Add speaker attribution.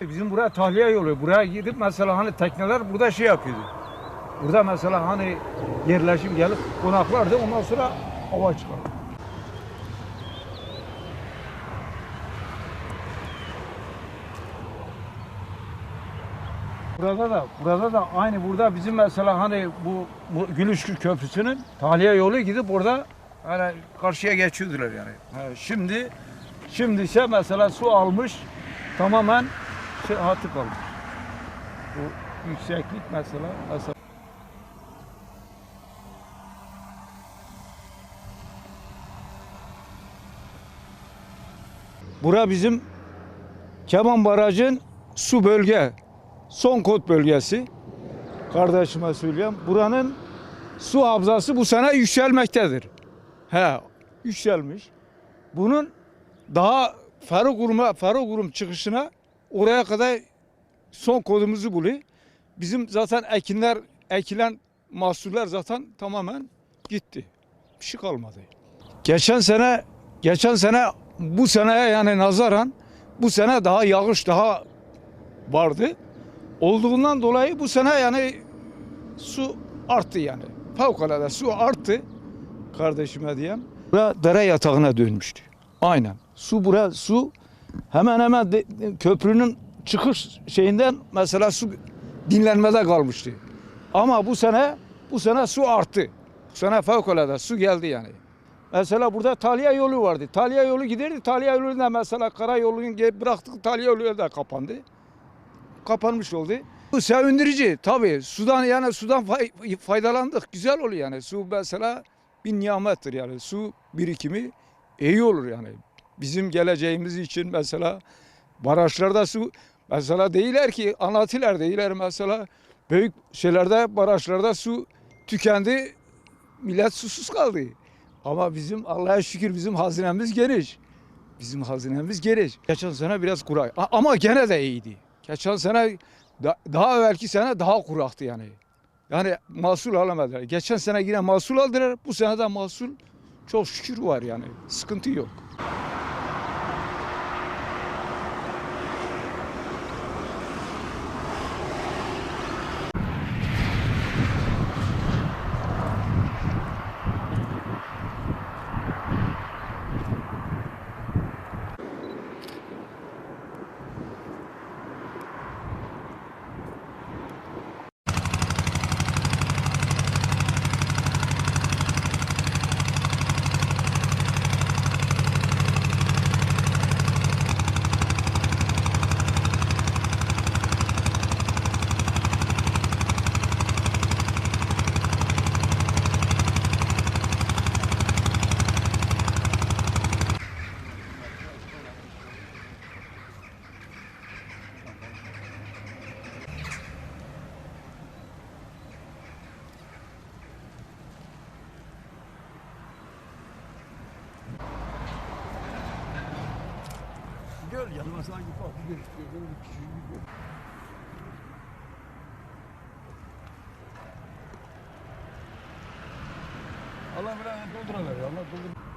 Speaker 1: Bizim buraya tahliye yolu. Buraya gidip mesela hani tekneler burada şey yapıyordu. Burada mesela hani yerleşim gelip konaklardı ondan sonra hava çıkardı. Burada da burada da aynı burada bizim mesela hani bu, bu Gülüşkü Köprüsü'nün tahliye yolu gidip orada hani karşıya geçiyordular yani. Ha, şimdi şimdi ise mesela su almış tamamen şey hatı kalmış. Bu yükseklik mesela mesela Bura bizim Keman Barajı'nın su bölge, son kod bölgesi. Kardeşime söyleyeyim. Buranın su havzası bu sene yükselmektedir. He, yükselmiş. Bunun daha Ferrokurum'a, Ferrokurum çıkışına oraya kadar son kodumuzu buluyor. Bizim zaten ekinler, ekilen mahsuller zaten tamamen gitti. Bir şey kalmadı. Geçen sene, geçen sene bu seneye yani nazaran bu sene daha yağış daha vardı. Olduğundan dolayı bu sene yani su arttı yani. Fevkalade su arttı kardeşime diyeyim. Bura dere yatağına dönmüştü. Aynen. Su bura su hemen hemen de- köprünün çıkış şeyinden mesela su dinlenmede kalmıştı. Ama bu sene bu sene su arttı. Bu sene fevkalade su geldi yani. Mesela burada Talya yolu vardı. Talya yolu giderdi. Talya yolunda mesela karayolunun bıraktığı Talya yolu da kapandı. Kapanmış oldu. Bu sevindirici tabii. Sudan yani sudan fay- faydalandık. Güzel oluyor yani. Su mesela bir nimettir yani. Su birikimi iyi olur yani. Bizim geleceğimiz için mesela barajlarda su mesela değiller ki anlatılar değiller mesela büyük şeylerde barajlarda su tükendi millet susuz kaldı. Ama bizim Allah'a şükür bizim hazinemiz geniş. Bizim hazinemiz geniş. Geçen sene biraz kurak ama gene de iyiydi. Geçen sene da- daha evvelki sene daha kuraktı yani. Yani mahsul alamadılar. Geçen sene yine mahsul aldılar. Bu sene de mahsul çok şükür var yani. Sıkıntı yok.
Speaker 2: Yanıma sanki farklı gözüküyor. Böyle küçücük bir göl. Allah bilen dolduralım. Allah doldur.